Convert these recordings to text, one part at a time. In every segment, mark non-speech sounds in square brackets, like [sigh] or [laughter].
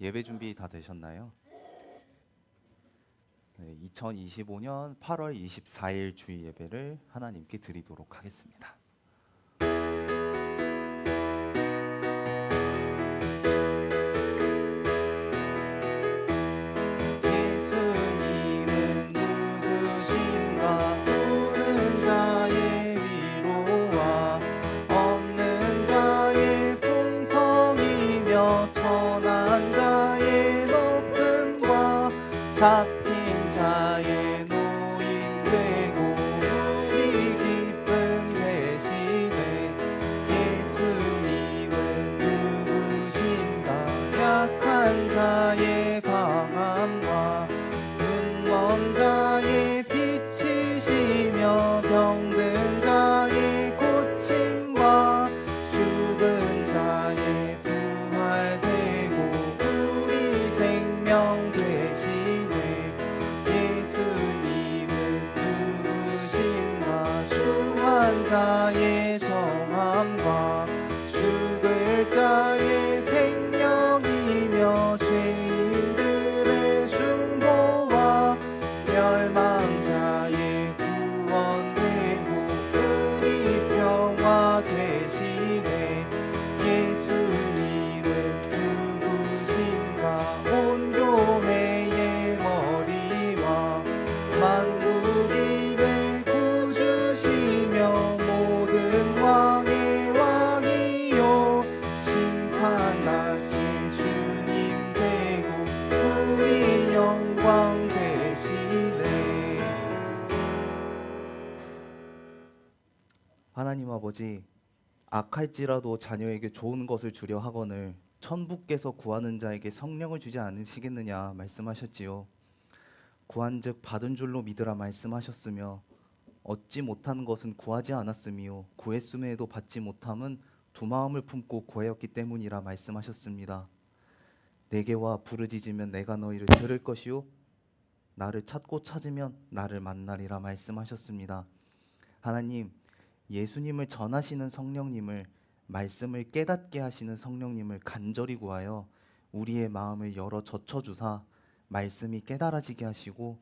예배 준비 다 되셨나요? 네, 2025년 8월 24일 주일 예배를 하나님께 드리도록 하겠습니다. 아버지 악할지라도 자녀에게 좋은 것을 주려 하거늘 천부께서 구하는 자에게 성령을 주지 않으시겠느냐 말씀하셨지요. 구한즉 받은 줄로 믿으라 말씀하셨으며 얻지 못한 것은 구하지 않았으며 구했음에도 받지 못함은 두 마음을 품고 구하였기 때문이라 말씀하셨습니다. 내게 와 부르짖으면 내가 너희를 들을 것이요 나를 찾고 찾으면 나를 만나리라 말씀하셨습니다. 하나님 예수님을 전하시는 성령님을 말씀을 깨닫게 하시는 성령님을 간절히 구하여 우리의 마음을 열어 젖혀 주사 말씀이 깨달아지게 하시고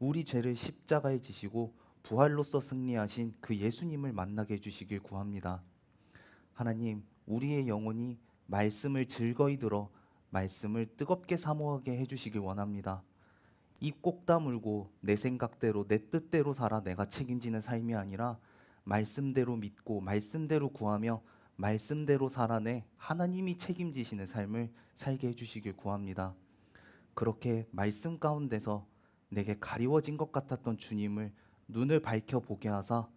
우리 죄를 십자가에 지시고 부활로서 승리하신 그 예수님을 만나게 해 주시길 구합니다. 하나님, 우리의 영혼이 말씀을 즐거이 들어 말씀을 뜨겁게 사모하게 해 주시길 원합니다. 입 꼭 다물고 내 생각대로 내 뜻대로 살아 내가 책임지는 삶이 아니라 말씀대로 믿고 말씀대로 구하며 말씀대로 살아내 하나님이 책임지시는 삶을 살게 해주시길 구합니다. 그렇게 말씀 가운데서 내게 가리워진 것 같았던 주님을 눈을 밝혀 보게 하사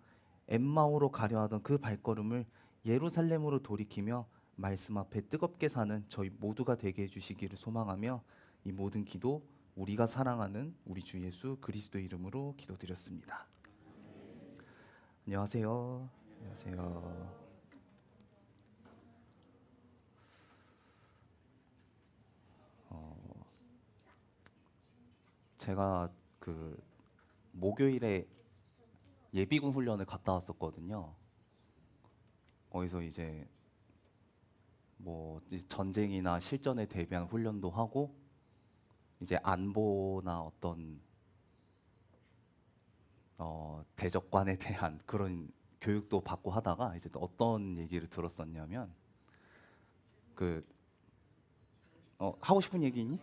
엠마오로 가려 하던 그 발걸음을 예루살렘으로 돌이키며 말씀 앞에 뜨겁게 사는 저희 모두가 되게 해주시기를 소망하며 이 모든 기도 우리가 사랑하는 우리 주 예수 그리스도 이름으로 기도드렸습니다. 안녕하세요. 안녕하세요. 어, 제가 그 목요일에 예비군 훈련을 갔다 왔었거든요. 거기서 이제 뭐 전쟁이나 실전에 대비한 훈련도 하고 이제 안보나 어떤 어, 대적관에 대한 그런 교육도 받고 하다가 이제 또 어떤 얘기를 들었었냐면 그 어, 하고 싶은 얘기 있니?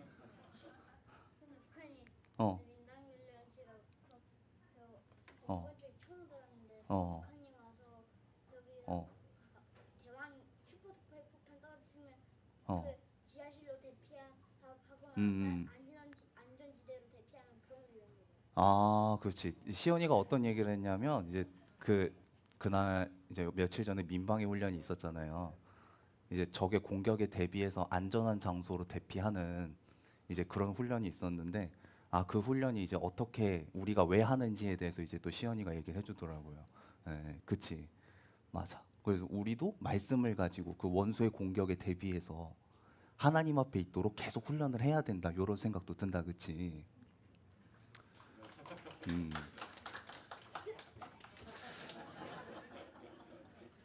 어, 어. 어. 어. 대피하거나 음, 음. 안전 안전지대로 대피하는 그런 훈련이에요. 아, 그렇지. 시연이가 어떤 얘기를 했냐면 이제 그 그날 이제 며칠 전에 민방위 훈련이 있었잖아요. 이제 적의 공격에 대비해서 안전한 장소로 대피하는 이제 그런 훈련이 있었는데 아, 그 훈련이 이제 어떻게 우리가 왜 하는지에 대해서 이제 또 시연이가 얘기를 해주더라고요. 예, 그치. 맞아. 그래서 우리도 말씀을 가지고 그 원수의 공격에 대비해서 하나님 앞에 있도록 계속 훈련을 해야 된다. 이런 생각도 든다. 그치. 음.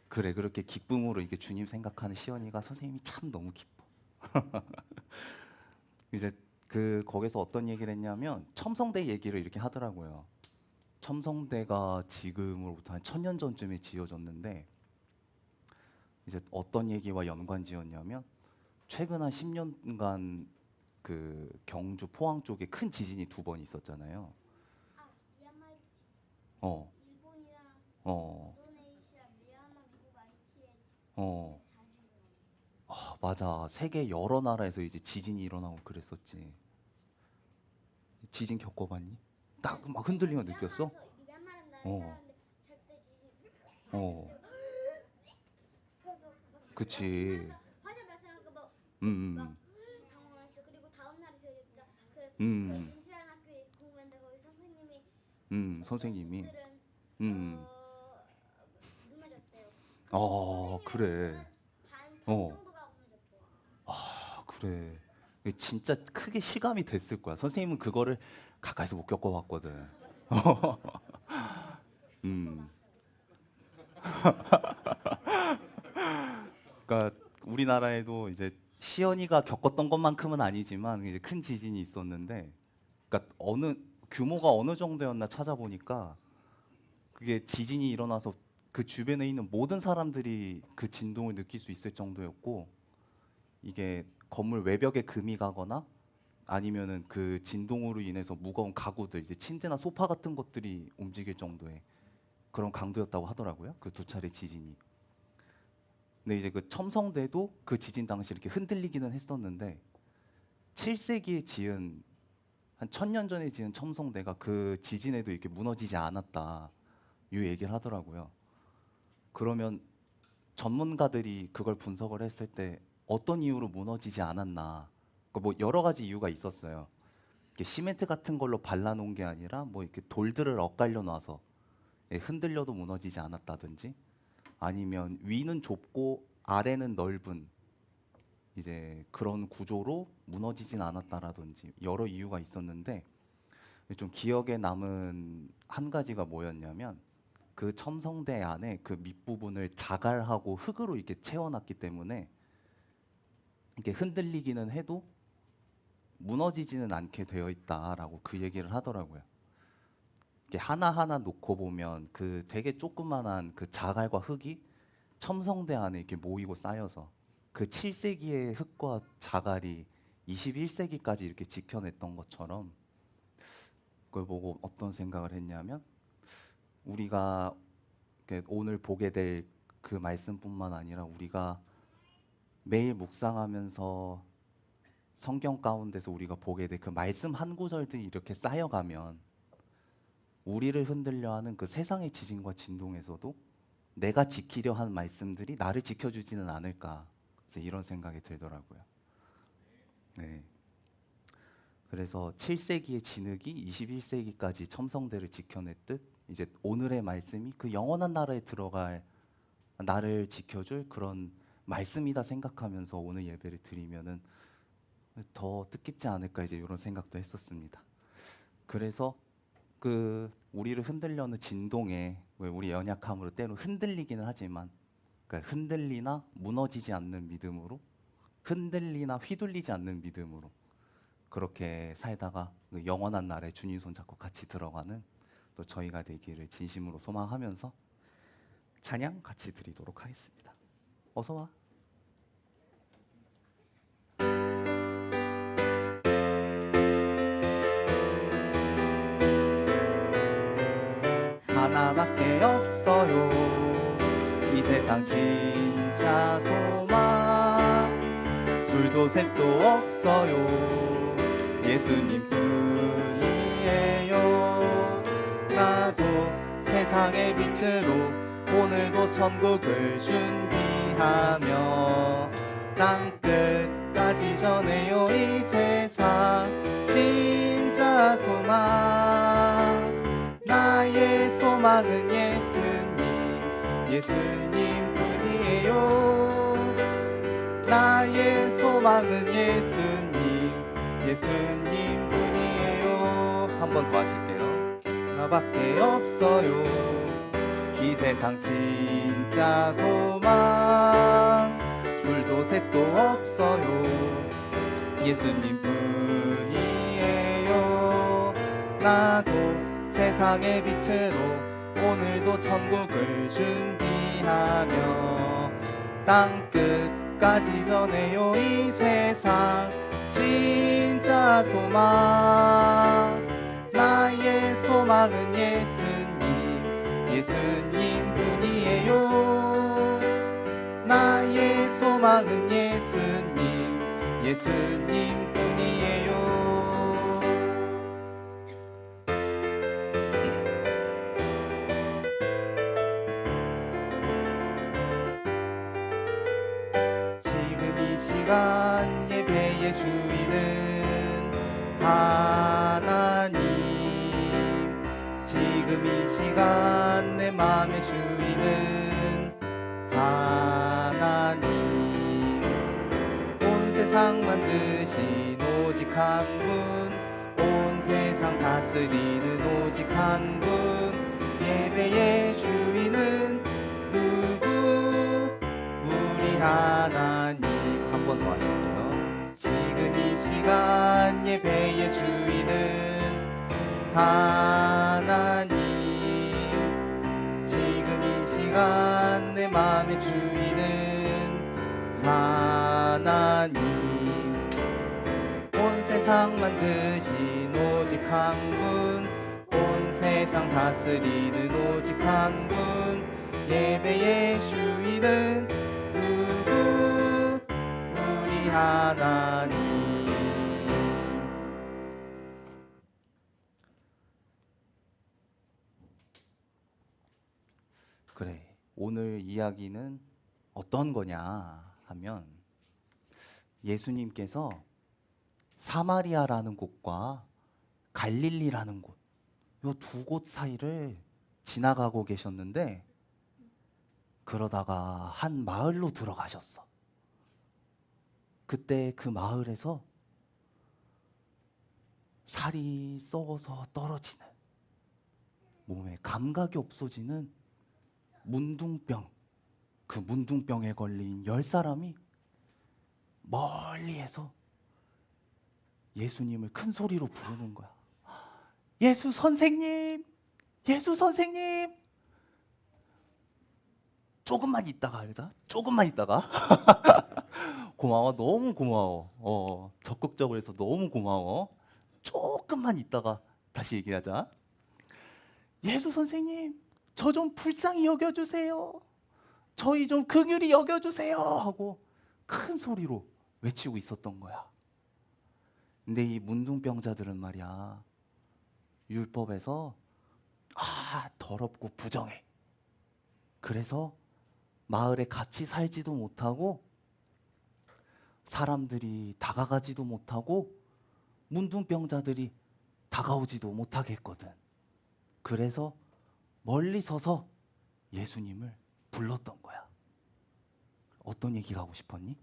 그래 그렇게 기쁨으로 이게 주님 생각하는 시연이가 선생님이 참 너무 기뻐. [laughs] 이제 그 거기서 어떤 얘기를 했냐면 첨성대 얘기를 이렇게 하더라고요. 첨성대가 지금으로부터 한 천년 전쯤에 지어졌는데 이제 어떤 얘기와 연관 지었냐면 최근 한 10년간 그 경주 포항 쪽에 큰 지진이 두 번 있었잖아요. 어, 일본이랑 어, 인도네시아 미얀마 미국 IT에 어. 자주 일어나요. 아, 맞아. 세계 여러 나라에서 이제 지진이 일어나고 그랬었지. 지진 겪어봤니? 딱 막 흔들리는 거 느꼈어? 미얀마에서- 어. 절대 어. 그래서 막 그치. 화재 발생하니까 막 음, 막 음, 당황했어. 그리고 다음 날에 저희 진짜 그 음, 그 임실한 학교에 공부했는데 거기 선생님이 음, 선생님이, 음, 어, 눈 맞았대요. 어, 그래. 반, 반 어. 아, 그래. 진짜 크게 실감이 됐을 거야. 선생님은 그거를 가까이서 못 겪어봤거든. [laughs] 음. 그러니까 우리나라에도 이제 시연이가 겪었던 것만큼은 아니지만 이제 큰 지진이 있었는데, 그러니까 어느 규모가 어느 정도였나 찾아보니까 그게 지진이 일어나서 그 주변에 있는 모든 사람들이 그 진동을 느낄 수 있을 정도였고, 이게 건물 외벽에 금이 가거나 아니면은 그 진동으로 인해서 무거운 가구들 이제 침대나 소파 같은 것들이 움직일 정도의 그런 강도였다고 하더라고요. 그 두 차례 지진이. 근데 이제 그 첨성대도 그 지진 당시 이렇게 흔들리기는 했었는데 7세기에 지은 한 천년 전에 지은 첨성대가 그 지진에도 이렇게 무너지지 않았다. 이 얘기를 하더라고요. 그러면 전문가들이 그걸 분석을 했을 때 어떤 이유로 무너지지 않았나? 그뭐 여러 가지 이유가 있었어요. 시멘트 같은 걸로 발라놓은 게 아니라 뭐 이렇게 돌들을 엇갈려 놔서 예, 흔들려도 무너지지 않았다든지 아니면 위는 좁고 아래는 넓은 이제 그런 구조로 무너지진 않았다라든지 여러 이유가 있었는데 좀 기억에 남은 한 가지가 뭐였냐면 그 첨성대 안에 그 밑부분을 자갈하고 흙으로 이렇게 채워놨기 때문에 이렇게 흔들리기는 해도 무너지지는 않게 되어 있다라고 그 얘기를 하더라고요. 이렇게 하나하나 놓고 보면 그 되게 조그만한 그 자갈과 흙이 첨성대 안에 이렇게 모이고 쌓여서 그 7세기의 흙과 자갈이 21세기까지 이렇게 지켜냈던 것처럼 그걸 보고 어떤 생각을 했냐면 우리가 오늘 보게 될 그 말씀뿐만 아니라 우리가 매일 묵상하면서 성경 가운데서 우리가 보게 될 그 말씀 한 구절들이 이렇게 쌓여가면 우리를 흔들려 하는 그 세상의 지진과 진동에서도 내가 지키려 한 말씀들이 나를 지켜주지는 않을까 이제 이런 생각이 들더라고요. 네. 그래서 7세기의 진흙이 21세기까지 첨성대를 지켜냈듯 이제 오늘의 말씀이 그 영원한 나라에 들어갈 나를 지켜줄 그런 말씀이다 생각하면서 오늘 예배를 드리면은 더 뜻깊지 않을까 이제 이런 생각도 했었습니다. 그래서 그 우리를 흔들려는 진동에 왜 우리 연약함으로 때로 흔들리기는 하지만 그러니까 흔들리나 무너지지 않는 믿음으로 흔들리나 휘둘리지 않는 믿음으로 그렇게 살다가 그 영원한 날에 주님 손 잡고 같이 들어가는 또 저희가 되기를 진심으로 소망하면서 찬양 같이 드리도록 하겠습니다. 어서 와. 하나밖에 없어요. 이 세상 진짜 소망. 둘도 셋도 없어요. 예수님 뿐이에요. 나도 세상의 빛으로 오늘도 천국을 준비하며 땅 끝까지 전해요 이 세상 진짜 소망 나의 소망은 예수님 예수님 뿐이에요. 나의 소망은 예수님 예수님 뿐이에요. 한 번 더 하실게요. 나밖에 없어요. 이 세상 진짜 소망. 둘도 셋도 없어요. 예수님 나도 세상의 빛으로 오늘도 천국을 준비하며 땅 끝까지 전해요 이 세상. 진짜 소망 나의 소망은 예수님 예수님 뿐이에요. 나의 소망은 예수님 예수님 주인은 하나님. 지금 이 시간 내 맘의 주인은 하나님. 온 세상 만드신 오직 한 분 온 세상 다스리는 오직 한 분 예배의 주인은 누구? 우리 하나 하나님 지금 이 시간 내 맘의 주인은 하나님. 온 세상 만드신 오직 한분온 세상 다스리는 오직 한분 예배의 주인은 누구? 우리 하나님 오늘 이야기는 어떤 거냐 하면 예수님께서 사마리아라는 곳과 갈릴리라는 곳, 요두곳 사이를 지나가고 계셨는데 그러다가 한 마을로 들어가셨어. 그때 그 마을에서 살이 썩어서 떨어지는 몸에 감각이 없어지는 문둥병 그 문둥병에 걸린 열 사람이 멀리에서 예수님을 큰 소리로 부르는 거야. 예수 선생님, 예수 선생님. 조금만 있다가 알자. 조금만 있다가. [laughs] 고마워, 너무 고마워. 어, 적극적으로 해서 너무 고마워. 조금만 있다가 다시 얘기하자. 예수 선생님, 저 좀 불쌍히 여겨주세요. 저희 좀 긍휼히 여겨주세요. 하고 큰 소리로 외치고 있었던 거야. 근데 이 문둥병자들은 말이야 율법에서 아 더럽고 부정해. 그래서 마을에 같이 살지도 못하고 사람들이 다가가지도 못하고 문둥병자들이 다가오지도 못하게 했거든. 그래서 멀리 서서 예수님을 불렀던 거야. 어떤 얘기가 하고 싶었니?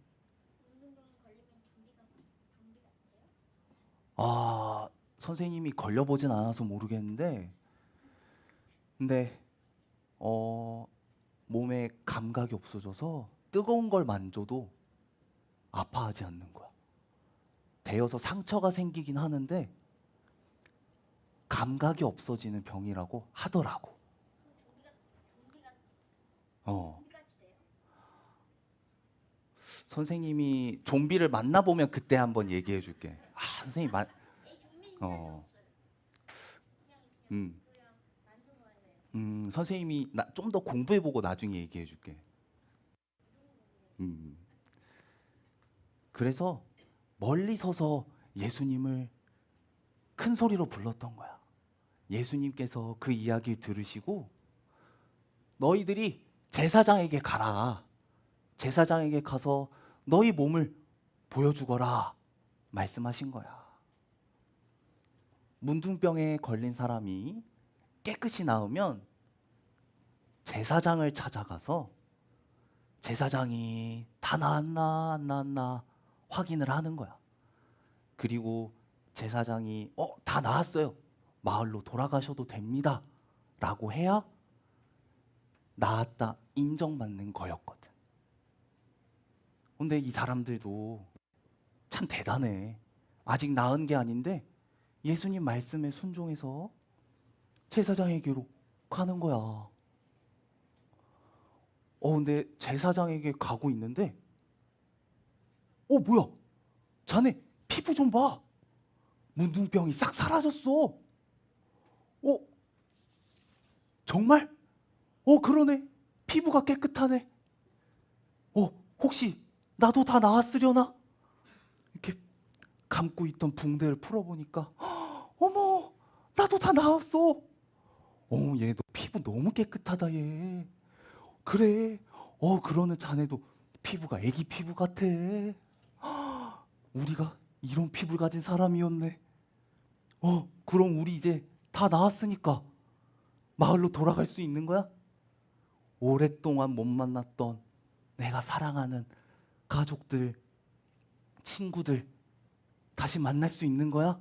아, 선생님이 걸려보진 않아서 모르겠는데, 근데, 어, 몸에 감각이 없어져서 뜨거운 걸 만져도 아파하지 않는 거야. 데여서 상처가 생기긴 하는데, 감각이 없어지는 병이라고 하더라고. 어? 선생님이 좀비를 만나보면 그때 한번 얘기해 줄게. 아, 선생님, 좀비는 어. 음. 음, 선생님이 좀 더 공부해 보고 나중에 얘기해 줄게. 음. 그래서 멀리 서서 예수님을 큰 소리로 불렀던 거야. 예수님께서 그 이야기를 들으시고 너희들이 제사장에게 가라. 제사장에게 가서 너희 몸을 보여주거라. 말씀하신 거야. 문둥병에 걸린 사람이 깨끗이 나으면 제사장을 찾아가서 제사장이 다 나았나 안 나았나 확인을 하는 거야. 그리고 제사장이 어, 다 나았어요. 마을로 돌아가셔도 됩니다. 라고 해야 나았다 인정받는 거였거든. 근데 이 사람들도 참 대단해. 아직 나은 게 아닌데 예수님 말씀에 순종해서 제사장에게로 가는 거야. 어, 근데 제사장에게 가고 있는데, 어, 뭐야? 자네 피부 좀 봐. 문둥병이 싹 사라졌어. 어, 정말? 어, 그러네. 피부가 깨끗하네. 어, 혹시 나도 다 나았으려나? 이렇게 감고 있던 붕대를 풀어보니까, 어머, 나도 다 나았어. 어, 얘 너 피부 너무 깨끗하다, 얘. 그래. 어, 그러는 자네도 피부가 애기 피부 같아. 우리가 이런 피부를 가진 사람이었네. 어, 그럼 우리 이제 다 나았으니까 마을로 돌아갈 수 있는 거야? 오랫동안 못 만났던 내가 사랑하는 가족들, 친구들 다시 만날 수 있는 거야?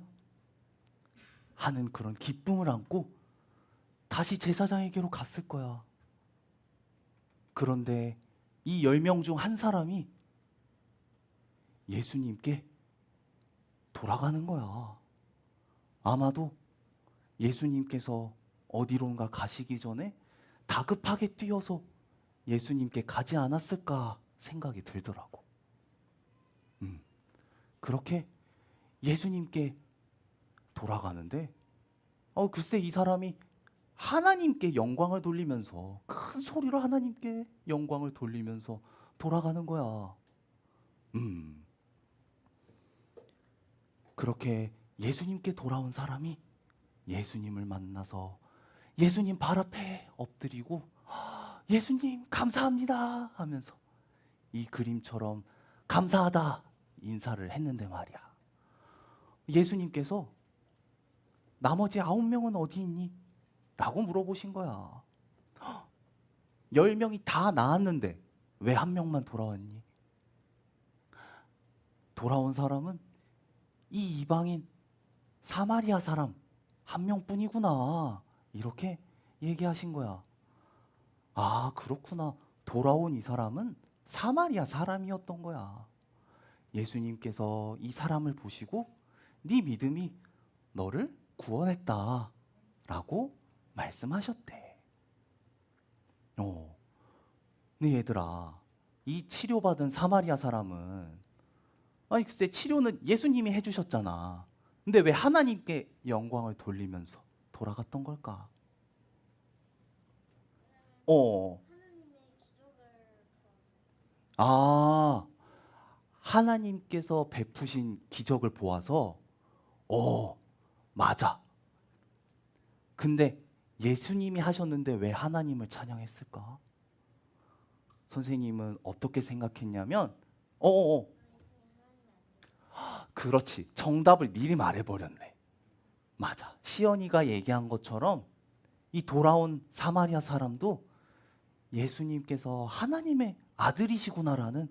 하는 그런 기쁨을 안고 다시 제사장에게로 갔을 거야. 그런데 이 열 명 중 한 사람이 예수님께 돌아가는 거야. 아마도 예수님께서 어디론가 가시기 전에 다급하게 뛰어서 예수님께 가지 않았을까 생각이 들더라고. 음, 그렇게 예수님께 돌아가는데, 어, 글쎄 이 사람이 하나님께 영광을 돌리면서 큰 소리로 하나님께 영광을 돌리면서 돌아가는 거야. 음. 그렇게 예수님께 돌아온 사람이 예수님을 만나서 예수님 발 앞에 엎드리고 "아, 예수님 감사합니다 하면서 이 그림처럼 감사하다 인사를 했는데 말이야. 예수님께서 나머지 아홉 명은 어디 있니? 라고 물어보신 거야. "헉, 열 명이 다 나았는데 왜 한 명만 돌아왔니? 돌아온 사람은 이 이방인 사마리아 사람 한 명뿐이구나. 이렇게 얘기하신 거야. 아, 그렇구나. 돌아온 이 사람은 사마리아 사람이었던 거야. 예수님께서 이 사람을 보시고 네 믿음이 너를 구원했다라고 말씀하셨대. 어. 네 얘들아. 이 치료받은 사마리아 사람은 아니 글쎄 치료는 예수님이 해 주셨잖아. 근데 왜 하나님께 영광을 돌리면서 돌아갔던 걸까? 어, 아, 하나님께서 베푸신 기적을 보아서, 어, 맞아. 근데 예수님이 하셨는데 왜 하나님을 찬양했을까? 선생님은 어떻게 생각했냐면, 어, 어, 어, 그렇지. 정답을 미리 말해버렸네. 맞아. 시연이가 얘기한 것처럼 이 돌아온 사마리아 사람도 예수님께서 하나님의 아들이시구나라는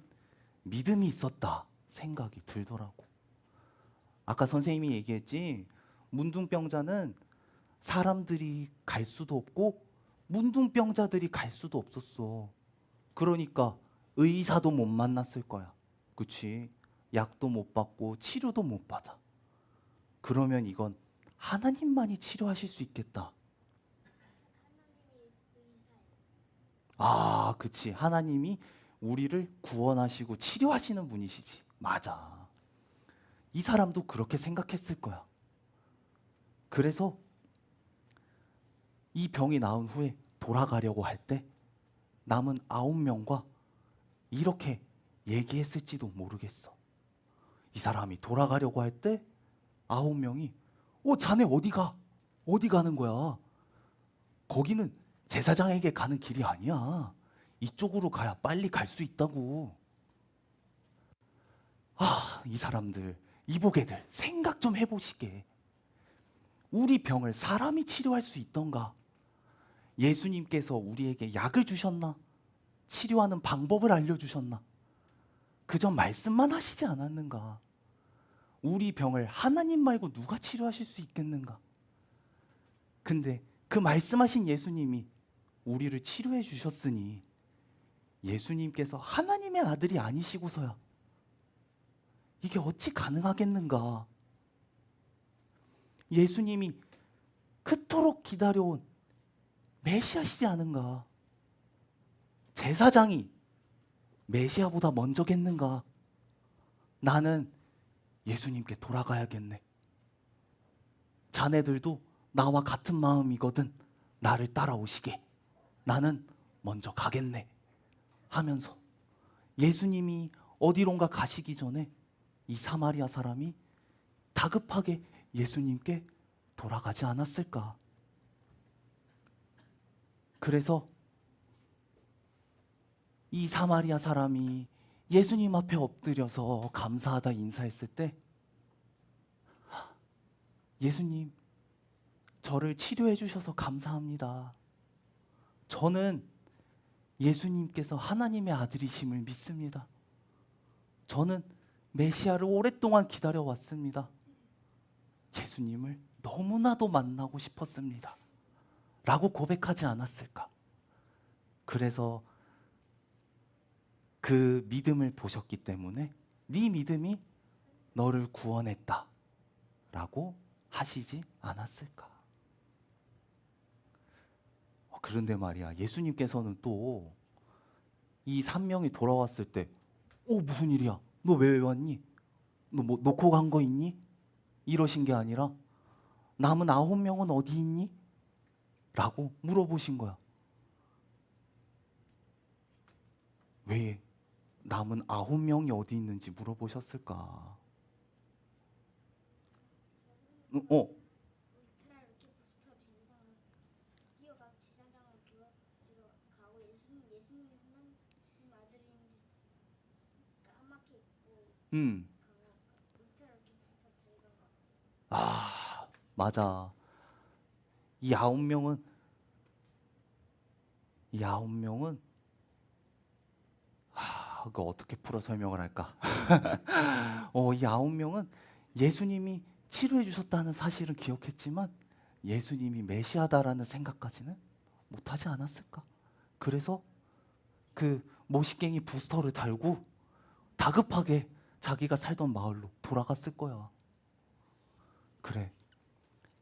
믿음이 있었다 생각이 들더라고. 아까 선생님이 얘기했지. 문둥병자는 사람들이 갈 수도 없고 문둥병자들이 갈 수도 없었어. 그러니까 의사도 못 만났을 거야. 그치? 약도 못 받고 치료도 못 받아. 그러면 이건 하나님만이 치료하실 수 있겠다. 아, 그치. 하나님이 우리를 구원하시고 치료하시는 분이시지. 맞아. 이 사람도 그렇게 생각했을 거야. 그래서 이 병이 나은 후에 돌아가려고 할 때 남은 아홉 명과 이렇게 얘기했을지도 모르겠어. 이 사람이 돌아가려고 할 때 아홉 명이 어, 자네 어디 가? 어디 가는 거야? 거기는 제사장에게 가는 길이 아니야. 이쪽으로 가야 빨리 갈 수 있다고. 아, 이 사람들, 이보게들 생각 좀 해보시게. 우리 병을 사람이 치료할 수 있던가? 예수님께서 우리에게 약을 주셨나? 치료하는 방법을 알려주셨나? 그저 말씀만 하시지 않았는가? 우리 병을 하나님 말고 누가 치료하실 수 있겠는가? 근데 그 말씀하신 예수님이 우리를 치료해 주셨으니 예수님께서 하나님의 아들이 아니시고서야 이게 어찌 가능하겠는가? 예수님이 그토록 기다려온 메시아시지 않은가? 제사장이 메시아보다 먼저겠는가? 나는 예수님께 돌아가야겠네. 자네들도 나와 같은 마음이거든. 나를 따라오시게. 나는 먼저 가겠네. 하면서 예수님이 어디론가 가시기 전에 이 사마리아 사람이 다급하게 예수님께 돌아가지 않았을까? 그래서 이 사마리아 사람이 예수님 앞에 엎드려서 감사하다 인사했을 때 예수님 저를 치료해 주셔서 감사합니다. 저는 예수님께서 하나님의 아들이심을 믿습니다. 저는 메시아를 오랫동안 기다려 왔습니다. 예수님을 너무나도 만나고 싶었습니다. 라고 고백하지 않았을까? 그래서 그 믿음을 보셨기 때문에 네 믿음이 너를 구원했다. 라고 하시지 않았을까? 어, 그런데 말이야, 예수님께서는 또 이 산명이 돌아왔을 때, 어, 무슨 일이야? 너 왜 왔니? 너 뭐 놓고 간 거 있니? 이러신 게 아니라, 남은 아홉 명은 어디 있니? 라고 물어보신 거야. 왜 남은 아홉 명이 어디 있는지 물어보셨을까? 어, 어, 음. 아, 맞아. 이 아홉 명은 이 아홉 명은 아, 그거 어떻게 풀어 설명을 할까? [laughs] 어, 이 아홉 명은 예수님이 치료해 주셨다는 사실은 기억했지만 예수님이 메시아다라는 생각까지는 못하지 않았을까? 그래서 그 모시갱이 부스터를 달고 다급하게 자기가 살던 마을로 돌아갔을 거야. 그래.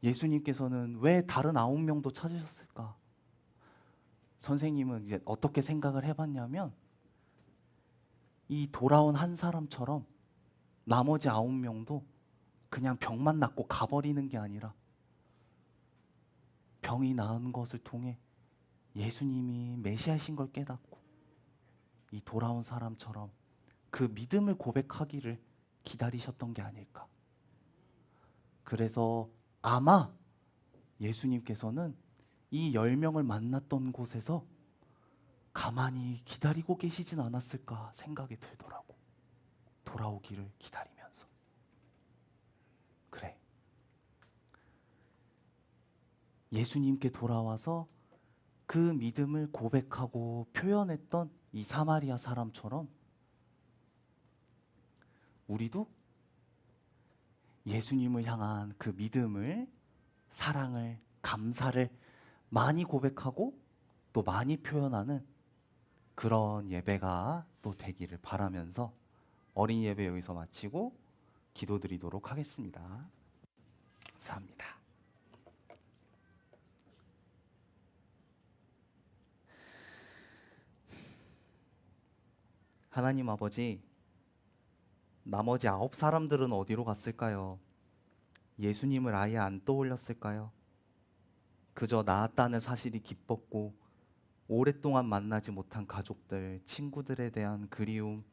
예수님께서는 왜 다른 아홉 명도 찾으셨을까? 선생님은 이제 어떻게 생각을 해봤냐면 이 돌아온 한 사람처럼 나머지 아홉 명도 그냥 병만 낫고 가버리는 게 아니라 병이 나은 것을 통해 예수님이 메시아신 걸 깨닫고 이 돌아온 사람처럼 그 믿음을 고백하기를 기다리셨던 게 아닐까. 그래서 아마 예수님께서는 이 열 명을 만났던 곳에서 가만히 기다리고 계시진 않았을까 생각이 들더라고. 돌아오기를 기다리면서. 그래. 예수님께 돌아와서 그 믿음을 고백하고 표현했던 이 사마리아 사람처럼 우리도 예수님을 향한 그 믿음을, 사랑을, 감사를 많이 고백하고 또 많이 표현하는 그런 예배가 또 되기를 바라면서 어린 예배 여기서 마치고 기도드리도록 하겠습니다. 감사합니다. 하나님 아버지, 나머지 아홉 사람들은 어디로 갔을까요? 예수님을 아예 안 떠올렸을까요? 그저 나았다는 사실이 기뻤고 오랫동안 만나지 못한 가족들, 친구들에 대한 그리움,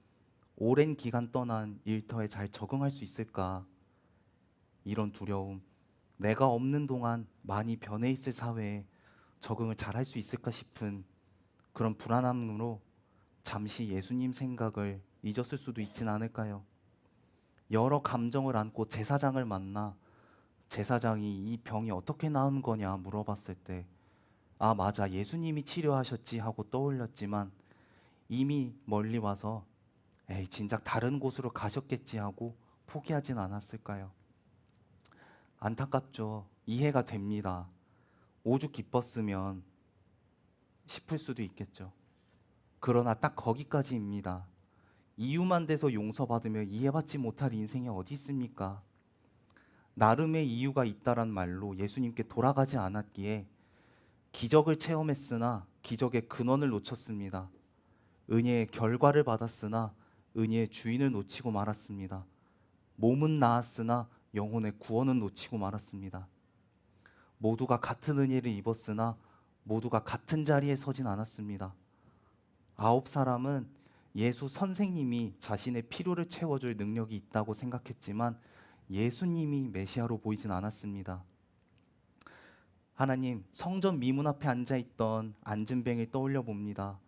오랜 기간 떠난 일터에 잘 적응할 수 있을까? 이런 두려움, 내가 없는 동안 많이 변해 있을 사회에 적응을 잘 할 수 있을까 싶은 그런 불안함으로 잠시 예수님 생각을 잊었을 수도 있진 않을까요? 여러 감정을 안고 제사장을 만나 제사장이 이 병이 어떻게 나은 거냐 물어봤을 때, 아, 맞아. 예수님이 치료하셨지 하고 떠올렸지만 이미 멀리 와서 에이, 진작 다른 곳으로 가셨겠지 하고 포기하진 않았을까요? 안타깝죠. 이해가 됩니다. 오죽 기뻤으면 싶을 수도 있겠죠. 그러나 딱 거기까지입니다. 이유만 돼서 용서받으며 이해받지 못할 인생이 어디 있습니까? 나름의 이유가 있다란 말로 예수님께 돌아가지 않았기에 기적을 체험했으나 기적의 근원을 놓쳤습니다. 은혜의 결과를 받았으나 은혜의 주인을 놓치고 말았습니다. 몸은 나았으나 영혼의 구원은 놓치고 말았습니다. 모두가 같은 은혜를 입었으나 모두가 같은 자리에 서진 않았습니다. 아홉 사람은 예수 선생님이 자신의 필요를 채워줄 능력이 있다고 생각했지만 예수님이 메시아로 보이진 않았습니다. 하나님, 성전 미문 앞에 앉아 있던 안진뱅을 떠올려 봅니다.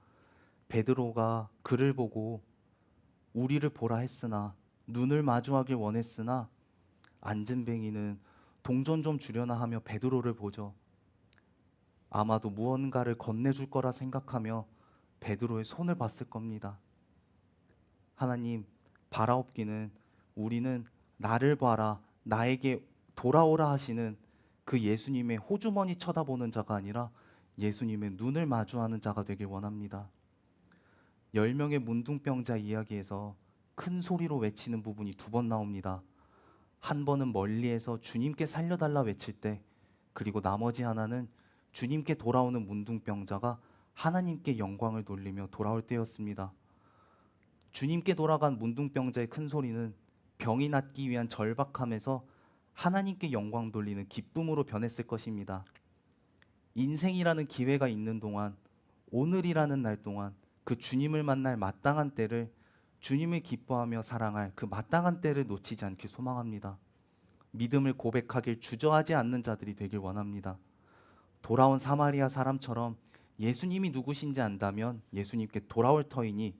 베드로가 그를 보고 우리를 보라 했으나 눈을 마주하길 원했으나 안진뱅이는 동전 좀 주려나 하며 베드로를 보죠. 아마도 무언가를 건네줄 거라 생각하며 베드로의 손을 봤을 겁니다. 하나님, 바라옵기는 우리는 나를 봐라, 나에게 돌아오라 하시는 그 예수님의 호주머니 쳐다보는 자가 아니라 예수님의 눈을 마주하는 자가 되길 원합니다. 열 명의 문둥병자 이야기에서 큰 소리로 외치는 부분이 두 번 나옵니다. 한 번은 멀리에서 주님께 살려달라 외칠 때, 그리고 나머지 하나는 주님께 돌아오는 문둥병자가 하나님께 영광을 돌리며 돌아올 때였습니다. 주님께 돌아간 문둥병자의 큰 소리는 병이 낫기 위한 절박함에서 하나님께 영광 돌리는 기쁨으로 변했을 것입니다. 인생이라는 기회가 있는 동안, 오늘이라는 날 동안 그 주님을 만날 마땅한 때를 주님을 기뻐하며 사랑할 그 마땅한 때를 놓치지 않길 소망합니다. 믿음을 고백하길 주저하지 않는 자들이 되길 원합니다. 돌아온 사마리아 사람처럼 예수님이 누구신지 안다면 예수님께 돌아올 터이니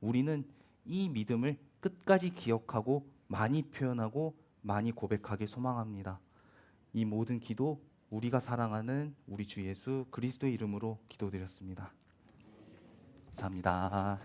우리는 이 믿음을 끝까지 기억하고 많이 표현하고 많이 고백하길 소망합니다. 이 모든 기도 우리가 사랑하는 우리 주 예수 그리스도의 이름으로 기도드렸습니다. 감사합니다.